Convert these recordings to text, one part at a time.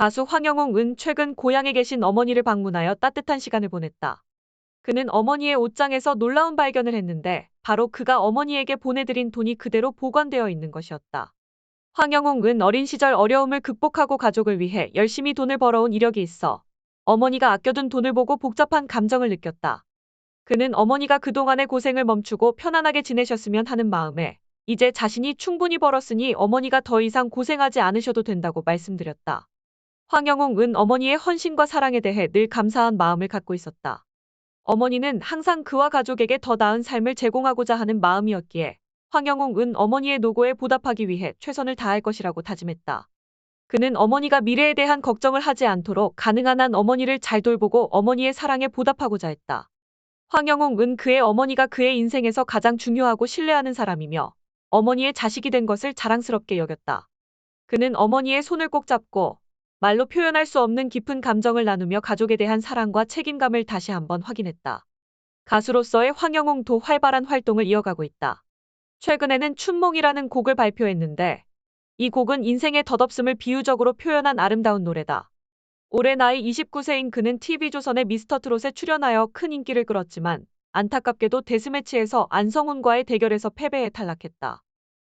가수 황영웅은 최근 고향에 계신 어머니를 방문하여 따뜻한 시간을 보냈다. 그는 어머니의 옷장에서 놀라운 발견을 했는데 바로 그가 어머니에게 보내드린 돈이 그대로 보관되어 있는 것이었다. 황영웅은 어린 시절 어려움을 극복하고 가족을 위해 열심히 돈을 벌어온 이력이 있어 어머니가 아껴둔 돈을 보고 복잡한 감정을 느꼈다. 그는 어머니가 그동안의 고생을 멈추고 편안하게 지내셨으면 하는 마음에 이제 자신이 충분히 벌었으니 어머니가 더 이상 고생하지 않으셔도 된다고 말씀드렸다. 황영웅은 어머니의 헌신과 사랑에 대해 늘 감사한 마음을 갖고 있었다. 어머니는 항상 그와 가족에게 더 나은 삶을 제공하고자 하는 마음이었기에 황영웅은 어머니의 노고에 보답하기 위해 최선을 다할 것이라고 다짐했다. 그는 어머니가 미래에 대한 걱정을 하지 않도록 가능한 한 어머니를 잘 돌보고 어머니의 사랑에 보답하고자 했다. 황영웅은 그의 어머니가 그의 인생에서 가장 중요하고 신뢰하는 사람이며 어머니의 자식이 된 것을 자랑스럽게 여겼다. 그는 어머니의 손을 꼭 잡고 말로 표현할 수 없는 깊은 감정을 나누며 가족에 대한 사랑과 책임감을 다시 한번 확인했다. 가수로서의 황영웅도 활발한 활동을 이어가고 있다. 최근에는 춘몽이라는 곡을 발표했는데 이 곡은 인생의 덧없음을 비유적으로 표현한 아름다운 노래다. 올해 나이 29세인 그는 TV조선의 미스터트롯에 출연하여 큰 인기를 끌었지만 안타깝게도 데스매치에서 안성훈과의 대결에서 패배에 탈락했다.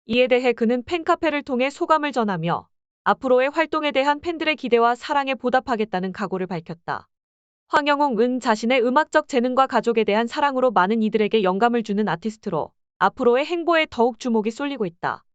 이에 대해 그는 팬카페를 통해 소감을 전하며 앞으로의 활동에 대한 팬들의 기대와 사랑에 보답하겠다는 각오를 밝혔다. 황영웅은 자신의 음악적 재능과 가족에 대한 사랑으로 많은 이들에게 영감을 주는 아티스트로 앞으로의 행보에 더욱 주목이 쏠리고 있다.